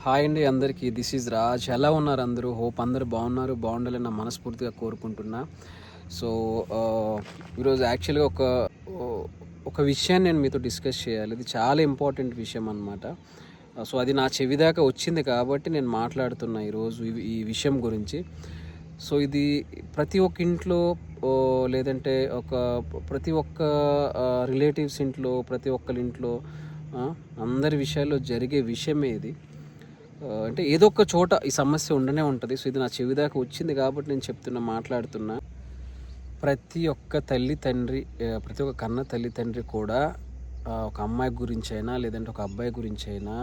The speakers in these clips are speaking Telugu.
హాయ్ అండి అందరికీ. దిస్ ఈజ్ రాజ్ ఎలా ఉన్నారు అందరూ? హోప్ అందరూ బాగున్నారు. బాగుండాలని నా మనస్ఫూర్తిగా కోరుకుంటున్నా. సో ఈరోజు యాక్చువల్గా ఒక ఒక విషయాన్ని నేను మీతో డిస్కస్ చేయాలి. ఇది చాలా ఇంపార్టెంట్ విషయం అనమాట సో అది నా చెవి దాకా వచ్చింది కాబట్టి నేను మాట్లాడుతున్నా ఈరోజు ఈ- విషయం గురించి. సో ఇది ప్రతి ఒక్క ఇంట్లో లేదంటే ఒక ప్రతి ఒక్క రిలేటివ్స్ ఇంట్లో ప్రతి ఒక్కరి ఇంట్లో అందరి విషయాల్లో జరిగే విషయమే ఇది. అంటే ఏదో ఒక చోట ఈ సమస్య ఉండనే ఉంటుంది. సో ఇది నా చెవి దాకా వచ్చింది కాబట్టి నేను చెప్తున్నా మాట్లాడుతున్నా. ప్రతి ఒక్క తల్లి తండ్రి ప్రతి ఒక్క కన్న తల్లి తండ్రి కూడా ఒక అమ్మాయి గురించి అయినా లేదంటే ఒక అబ్బాయి గురించి అయినా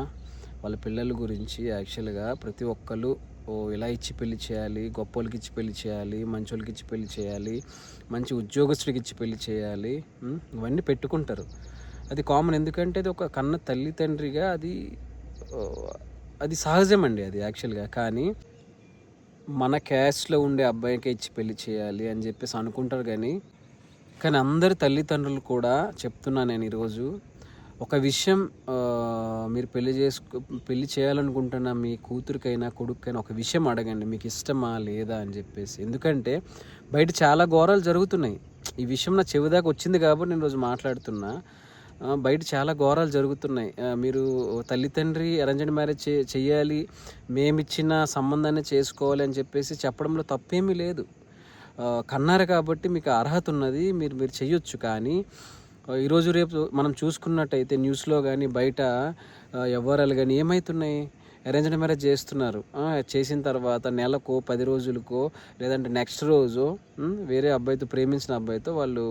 వాళ్ళ పిల్లల గురించి యాక్చువల్గా ప్రతి ఒక్కరు ఇలా ఇచ్చి పెళ్ళి చేయాలి గొప్పోళ్ళకి ఇచ్చి పెళ్ళి చేయాలి మంచోళ్ళకి ఇచ్చి పెళ్ళి చేయాలి మంచి ఉద్యోగస్తుడికి ఇచ్చి పెళ్ళి చేయాలి ఇవన్నీ పెట్టుకుంటారు. అది కామన్. ఎందుకంటే అది ఒక కన్న తల్లి తండ్రిగా అది అది అది సహజమండి అది యాక్చువల్గా. కానీ మన క్యాస్ట్లో ఉండే అబ్బాయికి ఇచ్చి పెళ్ళి చేయాలి అని చెప్పేసి అనుకుంటారు కానీ కానీ అందరి తల్లిదండ్రులు కూడా చెప్తున్నా నేను ఈరోజు ఒక విషయం మీరు పెళ్ళి చేసుకు పెళ్ళి చేయాలనుకుంటున్న మీ కూతురికైనా కొడుకైనా ఒక విషయం అడగండి మీకు ఇష్టమా లేదా అని చెప్పేసి. ఎందుకంటే బయట చాలా ఘోరాలు జరుగుతున్నాయి. ఈ విషయం నా చెవిదాకా వచ్చింది కాబట్టి నేను రోజు మాట్లాడుతున్నా. బయట చాలా ఘోరాలు జరుగుతున్నాయి. మీరు తల్లి తండ్రి అరేంజ్డ్ మ్యారేజ్ చే చేయాలి మేమిచ్చిన సంబంధాన్ని చేసుకోవాలి అని చెప్పేసి చెప్పడంలో తప్పేమీ లేదు. కన్నారు కాబట్టి మీకు అర్హత ఉన్నది మీరు మీరు చెయ్యొచ్చు కానీ ఈరోజు రేపు మనం చూసుకున్నట్టయితే న్యూస్లో కానీ బయట ఎవరాలు కానీ ఏమవుతున్నాయి అరేంజ్డ్ మ్యారేజ్ చేస్తున్నారు. చేసిన తర్వాత నెలకో పది రోజులకో లేదంటే నెక్స్ట్ రోజు వేరే అబ్బాయితో ప్రేమించిన అబ్బాయితో వాళ్ళు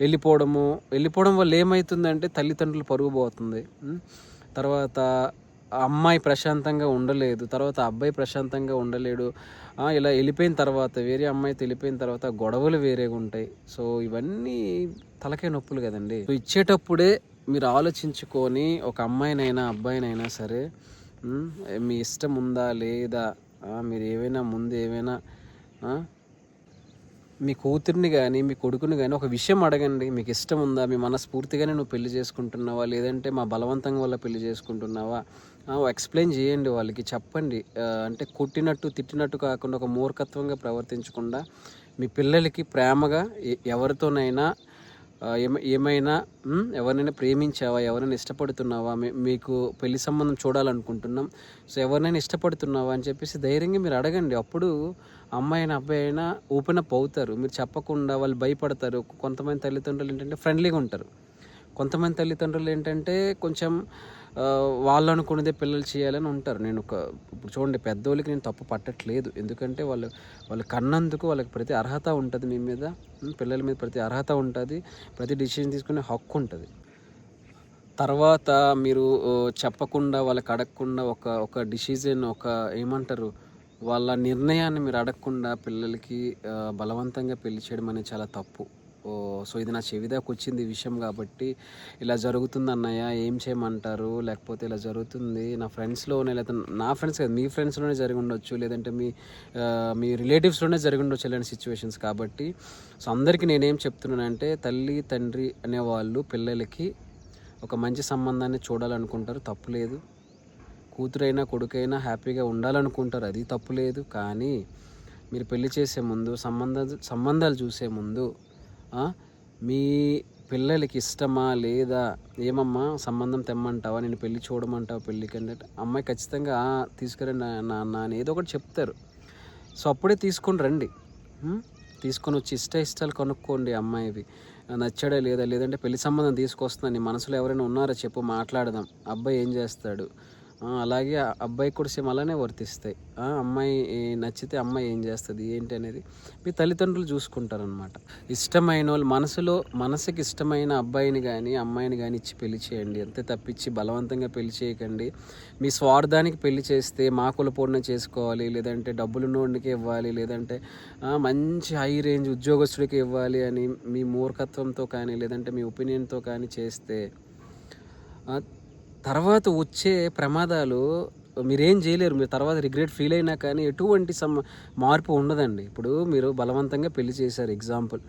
వెళ్ళిపోవడము వెళ్ళిపోవడం వల్ల ఏమవుతుందంటే తల్లిదండ్రులు పరుగు పోతుంది. తర్వాత అమ్మాయి ప్రశాంతంగా ఉండలేదు తర్వాత అబ్బాయి ప్రశాంతంగా ఉండలేడు. ఇలా వెళ్ళిపోయిన తర్వాత వేరే అమ్మాయితో వెళ్ళిపోయిన తర్వాత గొడవలు వేరేగా ఉంటాయి. సో ఇవన్నీ తలకే నొప్పులు కదండి. సో ఇచ్చేటప్పుడే మీరు ఆలోచించుకొని ఒక అమ్మాయినైనా అబ్బాయినైనా సరే మీ ఇష్టం ఉందా లేదా మీరు ఏవైనా ముందు ఏవైనా మీ కూతుర్ని కానీ మీ కొడుకుని కానీ ఒక విషయం అడగండి. మీకు ఇష్టం ఉందా మీ మనస్ఫూర్తిగానే నువ్వు పెళ్ళి చేసుకుంటున్నావా? లేదంటే మా బలవంతంగా వల్ల పెళ్ళి చేసుకుంటున్నావా? ఎక్స్ప్లెయిన్ చేయండి వాళ్ళకి చెప్పండి. అంటే కొట్టినట్టు తిట్టినట్టు కాకుండా ఒక మూర్ఖత్వంగా ప్రవర్తించకుండా మీ పిల్లలకి ప్రేమగా ఎ- ఎవరితోనైనా ఏమైనా ఎవరినైనా ప్రేమించావా? ఎవరైనా ఇష్టపడుతున్నావా? మీకు పెళ్ళి సంబంధం చూడాలనుకుంటున్నాం. సో ఎవరినైనా ఇష్టపడుతున్నావా అని చెప్పేసి ధైర్యంగా మీరు అడగండి. అప్పుడు అమ్మాయి అయినా అబ్బాయి అయినా ఓపెన్ అప్ అవుతారు. మీరు చెప్పకుండా వాళ్ళు భయపడతారు. కొంతమంది తల్లిదండ్రులు ఏంటంటే ఫ్రెండ్లీగా ఉంటారు. కొంతమంది తల్లిదండ్రులు ఏంటంటే కొంచెం వాళ్ళు అనుకునేదే పిల్లలు చేయాలని ఉంటారు. నేను ఒక ఇప్పుడు చూడండి పెద్దోళ్ళకి నేను తప్పు పట్టట్లేదు. ఎందుకంటే వాళ్ళు వాళ్ళు కన్నందుకు వాళ్ళకి ప్రతి అర్హత ఉంటుంది మీ మీద. పిల్లల మీద ప్రతి అర్హత ఉంటుంది. ప్రతి డిసిషన్ తీసుకునే హక్కు ఉంటుంది. తర్వాత మీరు చెప్పకుండా వాళ్ళకి అడగకుండా ఒక ఒక డిసిజన్ ఒక ఏమంటారు? వాళ్ళ నిర్ణయాన్ని మీరు అడగకుండా పిల్లలకి బలవంతంగా పెళ్ళి చేయడం అనేది చాలా తప్పు. సో ఇది నా చెవిదాకు వచ్చింది విషయం కాబట్టి ఇలా జరుగుతుంది అన్నయ్య ఏం చేయమంటారు? లేకపోతే ఇలా జరుగుతుంది నా ఫ్రెండ్స్లోనే లేదా నా ఫ్రెండ్స్ కదా మీ ఫ్రెండ్స్లోనే జరిగి ఉండొచ్చు లేదంటే మీ మీ రిలేటివ్స్లోనే జరిగి ఉండొచ్చు ఇలాంటి సిచ్యువేషన్స్ కాబట్టి. సో అందరికీ నేనేం చెప్తున్నానంటే తల్లి తండ్రి అనేవాళ్ళు పిల్లలకి ఒక మంచి సంబంధాన్ని చూడాలనుకుంటారు తప్పులేదు కూతురైనా కొడుకైనా హ్యాపీగా ఉండాలనుకుంటారు అది తప్పులేదు కానీ మీరు పెళ్ళి చేసే ముందు సంబంధ సంబంధాలు చూసే ముందు మీ పిల్లలకి ఇష్టమా లేదా? ఏమమ్మా సంబంధం తెమ్మంటావా? నేను పెళ్ళి చూడమంటావు పెళ్ళికి అంటే అమ్మాయి ఖచ్చితంగా తీసుకురండి నా- నాన్న అని ఏదో ఒకటి చెప్తారు. సో అప్పుడే తీసుకొని రండి. తీసుకొని వచ్చి ఇష్ట ఇష్టాలు కనుక్కోండి అమ్మాయివి. నచ్చాడా లేదా? లేదంటే పెళ్ళి సంబంధం తీసుకొస్తున్నా నీ మనసులో ఎవరైనా ఉన్నారో? చెప్పు మాట్లాడదాం. అబ్బాయి ఏం చేస్తాడు? అలాగే ఆ అబ్బాయికి కూడా సేమ్ అలానే వర్తిస్తాయి అమ్మాయి నచ్చితే అమ్మాయి ఏం చేస్తుంది ఏంటి అనేది మీ తల్లిదండ్రులు చూసుకుంటారనమాట ఇష్టమైన వాళ్ళు మనసులో మనసుకి ఇష్టమైన అబ్బాయిని కానీ అమ్మాయిని కానీ ఇచ్చి పెళ్ళి చేయండి. అంతే తప్పించి బలవంతంగా పెళ్ళి చేయకండి. మీ స్వార్థానికి పెళ్ళి చేస్తే మా కులపూర్ణ చేసుకోవాలి లేదంటే డబ్బులు ఉన్నోడికి ఇవ్వాలి లేదంటే మంచి హై రేంజ్ ఉద్యోగస్తుడికి ఇవ్వాలి అని మీ మూర్ఖత్వంతో కానీ లేదంటే మీ ఒపీనియన్తో కానీ చేస్తే తర్వాత వచ్చే ప్రమాదాలు మీరేం చేయలేరు. మీరు తర్వాత రిగ్రెట్ ఫీల్ అయినా కానీ ఎటువంటి సమ మార్పు ఉండదండి. ఇప్పుడు మీరు బలవంతంగా పెళ్ళి చేశారు. ఎగ్జాంపుల్.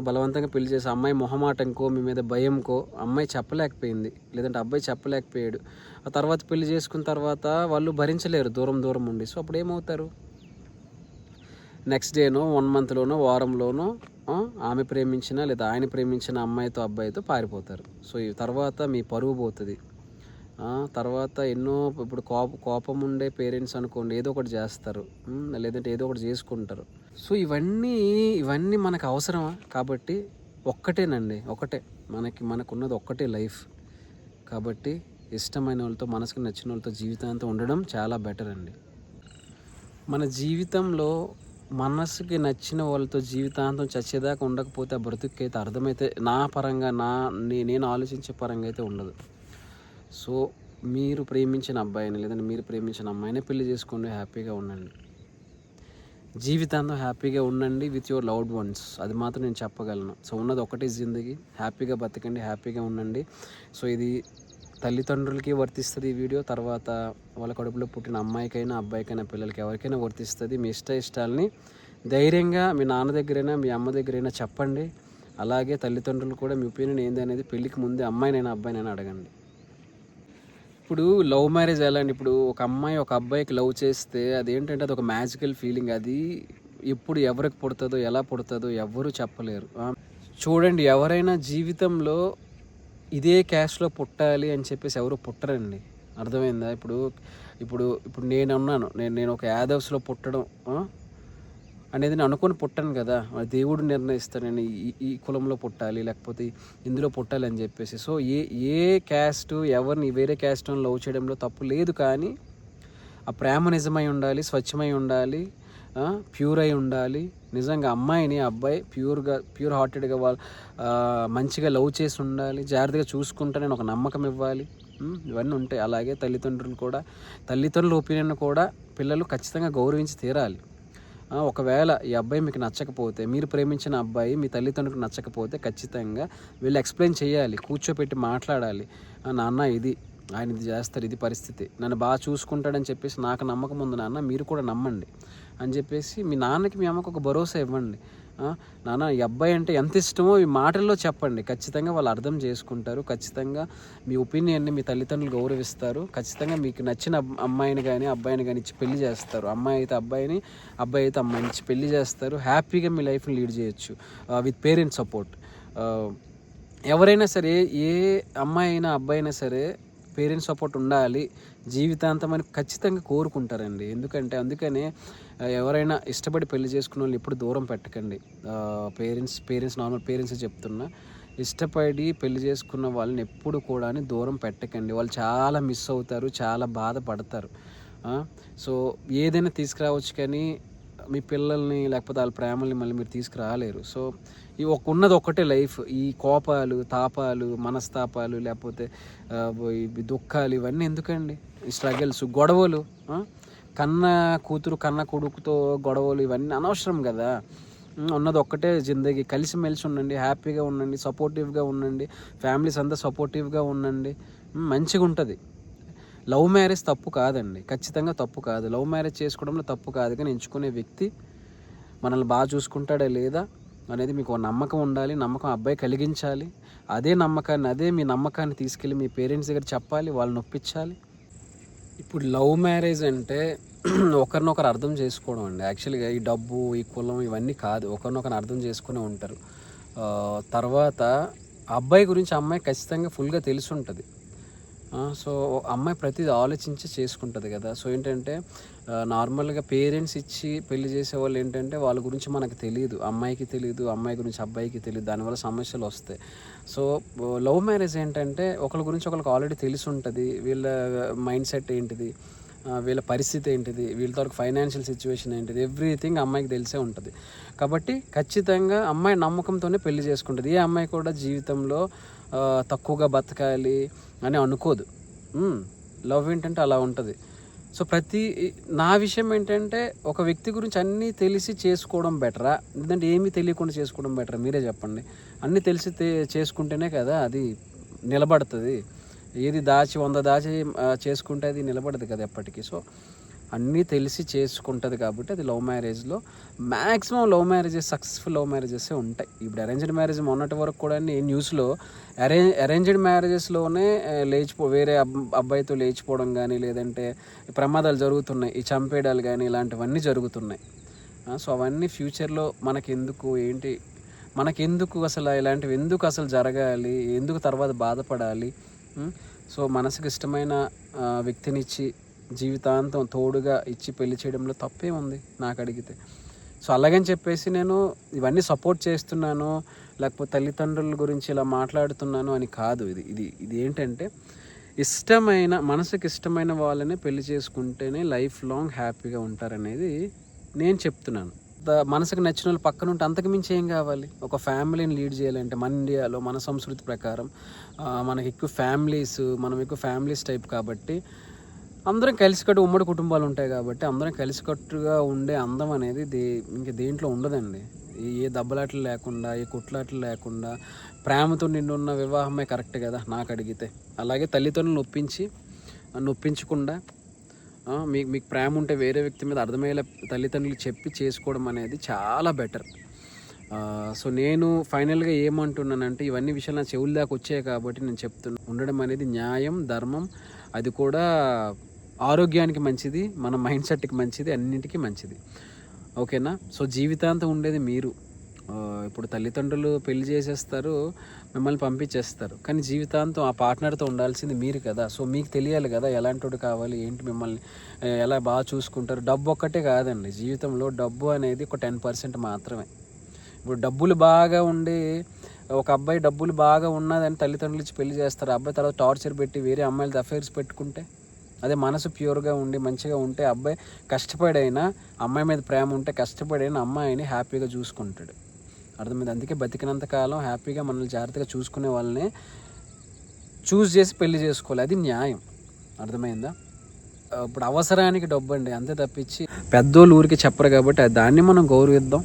బలవంతంగా పెళ్ళి చేసి అమ్మాయి మొహమాటంకో మీ మీద భయంకో అమ్మాయి చెప్పలేకపోయింది. లేదంటే అబ్బాయి చెప్పలేకపోయాడు. ఆ తర్వాత పెళ్ళి చేసుకున్న తర్వాత వాళ్ళు భరించలేరు దూరం దూరం ఉండి. సో అప్పుడు ఏమవుతారు నెక్స్ట్ డేనో వన్ మంత్లోనో వారంలోనో ఆమె ప్రేమించిన లేదా ఆయన ప్రేమించిన అమ్మాయితో అబ్బాయితో పారిపోతారు. సో ఈ తర్వాత మీ పరువు పోతుంది. తర్వాత ఎన్నో ఇప్పుడు కోప కోపం ఉండే పేరెంట్స్ అనుకోండి ఏదో ఒకటి చేస్తారు. లేదంటే ఏదో ఒకటి చేసుకుంటారు. సో ఇవన్నీ ఇవన్నీ మనకు అవసరమా? కాబట్టి ఒక్కటేనండి ఒకటే. మనకి మనకున్నది ఒక్కటే లైఫ్. కాబట్టి ఇష్టమైన వాళ్ళతో మనసుకు నచ్చిన వాళ్ళతో జీవితాంతం ఉండడం చాలా బెటర్ అండి. మన జీవితంలో మనసుకి నచ్చిన వాళ్ళతో జీవితాంతం చచ్చేదాకా ఉండకపోతే ఆ బ్రతుకైతే అర్థమైతే నా పరంగా నా నే- నేను ఆలోచించే పరంగా అయితే ఉండదు. సో మీరు ప్రేమించిన అబ్బాయిని లేదంటే మీరు ప్రేమించిన అమ్మాయిని పెళ్ళి చేసుకోండి హ్యాపీగా ఉండండి. జీవితాంతం హ్యాపీగా ఉండండి విత్ యువర్ లవ్డ్ వన్స్ అది మాత్రం నేను చెప్పగలను. సో ఉన్నది ఒకటే జిందగీ. హ్యాపీగా బతకండి హ్యాపీగా ఉండండి. సో ఇది తల్లిదండ్రులకి వర్తిస్తుంది ఈ వీడియో. తర్వాత వాళ్ళ కడుపులో పుట్టిన అమ్మాయికైనా అబ్బాయికైనా పిల్లలకి ఎవరికైనా వర్తిస్తుంది. మీ ఇష్ట ఇష్టాలని ధైర్యంగా మీ నాన్న దగ్గరైనా మీ అమ్మ దగ్గరైనా చెప్పండి. అలాగే తల్లిదండ్రులు కూడా మీ ఒపీనియన్ ఏంది అనేది పెళ్ళికి ముందే అమ్మాయినైనా అబ్బాయినైనా అడగండి. ఇప్పుడు లవ్ మ్యారేజ్ ఎలా అండి? ఇప్పుడు ఒక అమ్మాయి ఒక అబ్బాయికి లవ్ చేస్తే అదేంటంటే అది ఒక మ్యాజికల్ ఫీలింగ్. అది ఎప్పుడు ఎవరికి పుడుతుందో ఎలా పుడుతుందో ఎవ్వరూ చెప్పలేరు. చూడండి ఎవరైనా జీవితంలో ఇదే క్యాస్ట్లో పుట్టాలి అని చెప్పేసి ఎవరు పుట్టరండి. అర్థమైందా? ఇప్పుడు ఇప్పుడు ఇప్పుడు నేను ఉన్నాను నేను నేను ఒక యాదవ్స్లో పుట్టడం అనేది నేను అనుకొని పుట్టాను కదా. దేవుడు నిర్ణయిస్తాను నేను ఈ ఈ కులంలో పుట్టాలి లేకపోతే ఇందులో పుట్టాలి అని చెప్పేసి. సో ఏ ఏ క్యాస్ట్ ఎవరిని వేరే క్యాస్ట్ లవ్ చేయడంలో తప్పు లేదు కానీ ఆ ప్రేమ నిజమై ఉండాలి స్వచ్ఛమై ఉండాలి ప్యూర్ అయి ఉండాలి. నిజంగా అమ్మాయిని అబ్బాయి ప్యూర్గా ప్యూర్ హార్టెడ్గా వాళ్ళు మంచిగా లవ్ చేసి ఉండాలి జాగ్రత్తగా చూసుకుంటానని ఒక నమ్మకం ఇవ్వాలి. ఇవన్నీ ఉంటాయి. అలాగే తల్లిదండ్రులు కూడా తల్లిదండ్రుల ఒపీనియన్ కూడా పిల్లలు ఖచ్చితంగా గౌరవించి తీరాలి. ఒకవేళ ఈ అబ్బాయి మీకు నచ్చకపోతే మీరు ప్రేమించిన అబ్బాయి మీ తల్లిదండ్రులకు నచ్చకపోతే ఖచ్చితంగా వీళ్ళు ఎక్స్ప్లెయిన్ చేయాలి కూర్చోపెట్టి మాట్లాడాలి. నాన్న ఇది ఆయన ఇది చేస్తారు ఇది పరిస్థితి. నన్ను బాగా చూసుకుంటాడని చెప్పేసి నాకు నమ్మకం ఉంది నాన్న మీరు కూడా నమ్మండి అని చెప్పేసి మీ నాన్నకి మీ అమ్మకు ఒక భరోసా ఇవ్వండి. నాన్న ఈ అబ్బాయి అంటే ఎంత ఇష్టమో ఈ మాటల్లో చెప్పండి. ఖచ్చితంగా వాళ్ళు అర్థం చేసుకుంటారు. ఖచ్చితంగా మీ ఒపీనియన్ని మీ తల్లిదండ్రులు గౌరవిస్తారు. ఖచ్చితంగా మీకు నచ్చిన అమ్మాయిని కానీ అబ్బాయిని కానీ ఇచ్చి పెళ్ళి చేస్తారు. అమ్మాయి అయితే అబ్బాయిని అబ్బాయి అయితే అమ్మాయిని ఇచ్చి పెళ్ళి చేస్తారు. హ్యాపీగా మీ లైఫ్ని లీడ్ చేయొచ్చు. With parents support. ఎవరైనా సరే ఏ అమ్మాయి అయినా అబ్బాయి అయినా సరే పేరెంట్స్ సపోర్ట్ ఉండాలి. జీవితాంతం అని ఖచ్చితంగా కోరుకుంటారండి. ఎందుకంటే అందుకనే ఎవరైనా ఇష్టపడి పెళ్ళి చేసుకున్న వాళ్ళు ఎప్పుడు దూరం పెట్టకండి. పేరెంట్స్ పేరెంట్స్ నార్మల్ పేరెంట్స్ చెప్తున్నా ఇష్టపడి పెళ్ళి చేసుకున్న వాళ్ళని ఎప్పుడు కూడా దూరం పెట్టకండి. వాళ్ళు చాలా మిస్ అవుతారు చాలా బాధపడతారు. సో ఏదైనా తీసుకురావచ్చు కానీ మీ పిల్లల్ని లేకపోతే వాళ్ళ ప్రేమల్ని మళ్ళీ మీరు తీసుకురాలేరు. సో ఈ ఒక ఉన్నది ఒక్కటే లైఫ్. ఈ కోపాలు తాపాలు మనస్తాపాలు లేకపోతే ఈ దుఃఖాలు ఇవన్నీ ఎందుకండి? ఈ స్ట్రగల్స్ గొడవలు కన్న కూతురు కన్న కొడుకుతో గొడవలు ఇవన్నీ అనవసరం కదా. ఉన్నది ఒక్కటే జిందగీ. కలిసిమెలిసి ఉండండి హ్యాపీగా ఉండండి సపోర్టివ్గా ఉండండి ఫ్యామిలీస్ అంతా సపోర్టివ్గా ఉండండి. మంచిగా ఉంటుంది లవ్ మ్యారేజ్ తప్పు కాదండి. ఖచ్చితంగా తప్పు కాదు. లవ్ మ్యారేజ్ చేసుకోవడంలో తప్పు కాదు. కానీ ఎంచుకునే వ్యక్తి మనల్ని బాగా చూసుకుంటాడా లేదా అనేది మీకు నమ్మకం ఉండాలి. నమ్మకం అబ్బాయి కలిగించాలి. అదే నమ్మకాన్ని అదే మీ నమ్మకాన్ని తీసుకెళ్ళి మీ పేరెంట్స్ దగ్గర చెప్పాలి. వాళ్ళని ఒప్పించాలి. ఇప్పుడు లవ్ మ్యారేజ్ అంటే ఒకరినొకరు అర్థం చేసుకోవడం అండి. యాక్చువల్గా ఈ డబ్బు ఈ కులం ఇవన్నీ కాదు. ఒకరినొకరు అర్థం చేసుకునే ఉంటారు. తర్వాత అబ్బాయి గురించి అమ్మాయి ఖచ్చితంగా ఫుల్గా తెలిసి ఉంటుంది సో అమ్మాయి ప్రతిదీ ఆలోచించి చేసుకుంటుంది కదా. సో ఏంటంటే నార్మల్గా పేరెంట్స్ ఇచ్చి పెళ్ళి చేసే వాళ్ళు ఏంటంటే వాళ్ళ గురించి మనకు తెలియదు అమ్మాయికి తెలియదు అమ్మాయి గురించి అబ్బాయికి తెలియదు దానివల్ల సమస్యలు వస్తాయి. సో లవ్ మ్యారేజ్ ఏంటంటే ఒకరి గురించి ఒకరికి ఆల్రెడీ తెలిసి ఉంటుంది. వీళ్ళ మైండ్ సెట్ ఏంటిది? వీళ్ళ పరిస్థితి ఏంటిది? వీళ్ళతో ఫైనాన్షియల్ సిచ్యువేషన్ ఏంటిది? ఎవ్రీథింగ్ అమ్మాయికి తెలిసే ఉంటుంది. కాబట్టి ఖచ్చితంగా అమ్మాయి నమ్మకంతోనే పెళ్ళి చేసుకుంటుంది. ఏ అమ్మాయి కూడా జీవితంలో తక్కువగా బతకాలి అని అనుకోదు. లవ్ ఏంటంటే అలా ఉంటుంది. సో ప్రతి నా విషయం ఏంటంటే ఒక వ్యక్తి గురించి అన్నీ తెలిసి చేసుకోవడం బెటరా? ఎందుకంటే ఏమీ తెలియకుండా చేసుకోవడం బెటరా? మీరే చెప్పండి. అన్నీ తెలిసి చేసుకుంటేనే కదా అది నిలబడుతుంది. ఏది దాచి వంద దాచి చేసుకుంటే అది నిలబడదు కదా ఎప్పటికీ. సో అన్నీ తెలిసి చేసుకుంటుంది కాబట్టి అది love మ్యారేజ్లో maximum love marriages successful love marriages ఉంటాయి. ఇప్పుడు అరేంజ్డ్ మ్యారేజ్ మొన్నటి వరకు కూడా నేను న్యూస్లో అరే అరేంజ్డ్ మ్యారేజెస్లోనే లేచిపో వేరే అబ్బాయితో లేచిపోవడం కానీ లేదంటే ప్రమాదాలు జరుగుతున్నాయి ఈ చంపేయడాలు కానీ ఇలాంటివన్నీ జరుగుతున్నాయి. సో అవన్నీ ఫ్యూచర్లో మనకెందుకు ఏంటి మనకెందుకు అసలు ఇలాంటివి ఎందుకు అసలు జరగాలి ఎందుకు తర్వాత బాధపడాలి సో మనసుకు ఇష్టమైన వ్యక్తినిచ్చి జీవితాంతం తోడుగా ఇచ్చి పెళ్ళి చేయడంలో తప్పే ఉంది నాకు అడిగితే. సో అలాగని చెప్పేసి నేను ఇవన్నీ సపోర్ట్ చేస్తున్నాను లేకపోతే తల్లిదండ్రుల గురించి ఇలా మాట్లాడుతున్నాను అని కాదు ఇది. ఇది ఇది ఏంటంటే ఇష్టమైన మనసుకి ఇష్టమైన వాళ్ళనే పెళ్ళి చేసుకుంటేనే లైఫ్ లాంగ్ హ్యాపీగా ఉంటారనేది నేను చెప్తున్నాను. మనసుకు నచ్చిన వాళ్ళు పక్కన ఉంటే అంతకు మించి ఏం కావాలి? ఒక ఫ్యామిలీని లీడ్ చేయాలంటే మన ఇండియాలో మన సంస్కృతి ప్రకారం మనకి ఎక్కువ ఫ్యామిలీస్ మనం ఎక్కువ ఫ్యామిలీస్ టైప్ కాబట్టి అందరం కలిసికట్టు ఉమ్మడి కుటుంబాలు ఉంటాయి కాబట్టి అందరం కలిసికట్టుగా ఉండే అందం అనేది దే ఇంక దేంట్లో ఉండదండి. ఏ దెబ్బలాటలు లేకుండా ఏ కుట్లాటలు లేకుండా ప్రేమతో నిండున్న వివాహమే కరెక్ట్ కదా నాకు అడిగితే. అలాగే తల్లిదండ్రులను నొప్పించి నొప్పించకుండా మీకు మీకు ప్రేమ ఉంటే వేరే వ్యక్తి మీద అర్థమయ్యేలా తల్లిదండ్రులు చెప్పి చేసుకోవడం అనేది చాలా బెటర్. సో నేను ఫైనల్గా ఏమంటున్నానంటే ఇవన్నీ విషయాలు నా చెవుల దాకా వచ్చాయి కాబట్టి నేను చెప్తున్నా. ఉండడం అనేది న్యాయం ధర్మం అది కూడా ఆరోగ్యానికి మంచిది మన మైండ్ సెట్కి మంచిది అన్నింటికీ మంచిది. ఓకేనా? సో జీవితాంతం ఉండేది మీరు. ఇప్పుడు తల్లిదండ్రులు పెళ్ళి చేసేస్తారు మిమ్మల్ని పంపించేస్తారు. కానీ జీవితాంతం ఆ పార్ట్నర్తో ఉండాల్సింది మీరు కదా. సో మీకు తెలియాలి కదా ఎలాంటి కావాలి ఏంటి మిమ్మల్ని ఎలా బాగా చూసుకుంటారు. డబ్బు ఒక్కటే కాదండి. జీవితంలో డబ్బు అనేది ఒక టెన్ పర్సెంట్ మాత్రమే. ఇప్పుడు డబ్బులు బాగా ఉండి ఒక అబ్బాయి డబ్బులు బాగా ఉన్నదని తల్లిదండ్రులు ఇచ్చి పెళ్ళి చేస్తారు. అబ్బాయి తర్వాత టార్చర్ పెట్టి వేరే అమ్మాయిలతో అఫైర్స్ పెట్టుకుంటే అదే మనసు ప్యూర్గా ఉండి మంచిగా ఉంటే అబ్బాయి కష్టపడైనా అమ్మాయి మీద ప్రేమ ఉంటే కష్టపడైనా అమ్మాయిని హ్యాపీగా చూసుకుంటాడు. అర్థమైంది? అందుకే బతికినంత కాలం హ్యాపీగా మనల్ని జాగ్రత్తగా చూసుకునే వాళ్ళని చూస్ చేసి పెళ్ళి చేసుకోవాలి. అది న్యాయం. అర్థమైందా? ఇప్పుడు అవసరానికి డబ్బు అండి అంతే తప్పించి పెద్దోళ్ళు ఊరికి చెప్పరు కాబట్టి దాన్ని మనం గౌరవిద్దాం.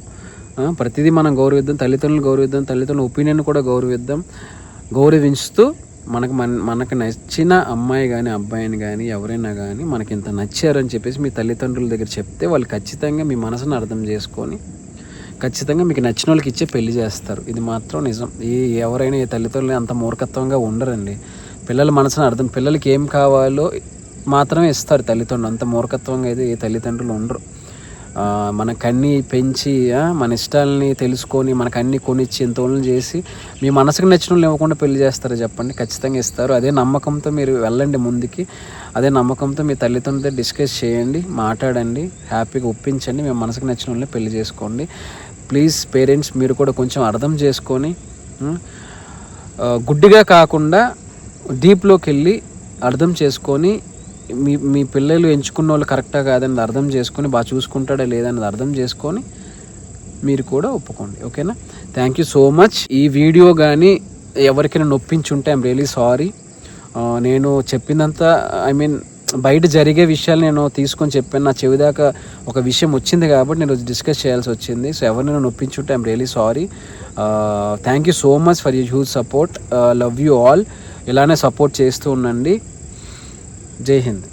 ప్రతిదీ మనం గౌరవిద్దాం. తల్లిదండ్రులు గౌరవిద్దాం. తల్లిదండ్రుల ఒపీనియన్ కూడా గౌరవిద్దాం. గౌరవించుతూ మనకు మన మనకు నచ్చిన అమ్మాయి కానీ అబ్బాయిని కానీ ఎవరైనా కానీ మనకి ఇంత నచ్చారని చెప్పేసి మీ తల్లిదండ్రుల దగ్గర చెప్తే వాళ్ళు ఖచ్చితంగా మీ మనసును అర్థం చేసుకొని ఖచ్చితంగా మీకు నచ్చిన వాళ్ళకి ఇచ్చే పెళ్ళి చేస్తారు. ఇది మాత్రం నిజం. ఏ ఎవరైనా ఏ తల్లిదండ్రులు అంత మూర్ఖత్వంగా ఉండరండి. పిల్లల మనసును అర్థం పిల్లలకి ఏం కావాలో మాత్రమే ఇస్తారు తల్లిదండ్రులు. అంత మూర్ఖత్వంగా అయితే ఏ తల్లిదండ్రులు ఉండరు. మనకన్నీ పెంచి మన ఇష్టాలని తెలుసుకొని మనకు అన్నీ కొనిచ్చి ఇంత చేసి మీ మనసుకు నచ్చిన వాళ్ళు ఇవ్వకుండా పెళ్ళి చేస్తారో చెప్పండి. ఖచ్చితంగా ఇస్తారు. అదే నమ్మకంతో మీరు వెళ్ళండి ముందుకి. అదే నమ్మకంతో మీ తల్లిదండ్రులతో డిస్కస్ చేయండి మాట్లాడండి హ్యాపీగా ఒప్పించండి మీ మనసుకు నచ్చిన వాళ్ళని పెళ్ళి చేసుకోండి. ప్లీజ్ పేరెంట్స్ మీరు కూడా కొంచెం అర్థం చేసుకొని గుడ్డిగా కాకుండా డీప్లోకి వెళ్ళి అర్థం చేసుకొని మీ మీ పిల్లలు ఎంచుకున్న వాళ్ళు కరెక్టా కాదని అర్థం చేసుకొని బాగా చూసుకుంటాడా లేదన్నది అర్థం చేసుకొని మీరు కూడా ఒప్పుకోండి. ఓకేనా? థ్యాంక్ యూ సో మచ్ ఈ వీడియో కానీ ఎవరికైనా నొప్పించుంటే ఐమ్ రియలీ సారీ నేను చెప్పిందంతా ఐ మీన్ బయట జరిగే విషయాలు నేను తీసుకొని చెప్పాను. నా చెవి దాకా ఒక విషయం వచ్చింది కాబట్టి నేను డిస్కస్ చేయాల్సి వచ్చింది. సో ఎవరినైనా నొప్పించుంటే I'm really sorry thank you so much for you huge support love you all ఇలానే సపోర్ట్ చేస్తూ ఉండండి. జై హింద్.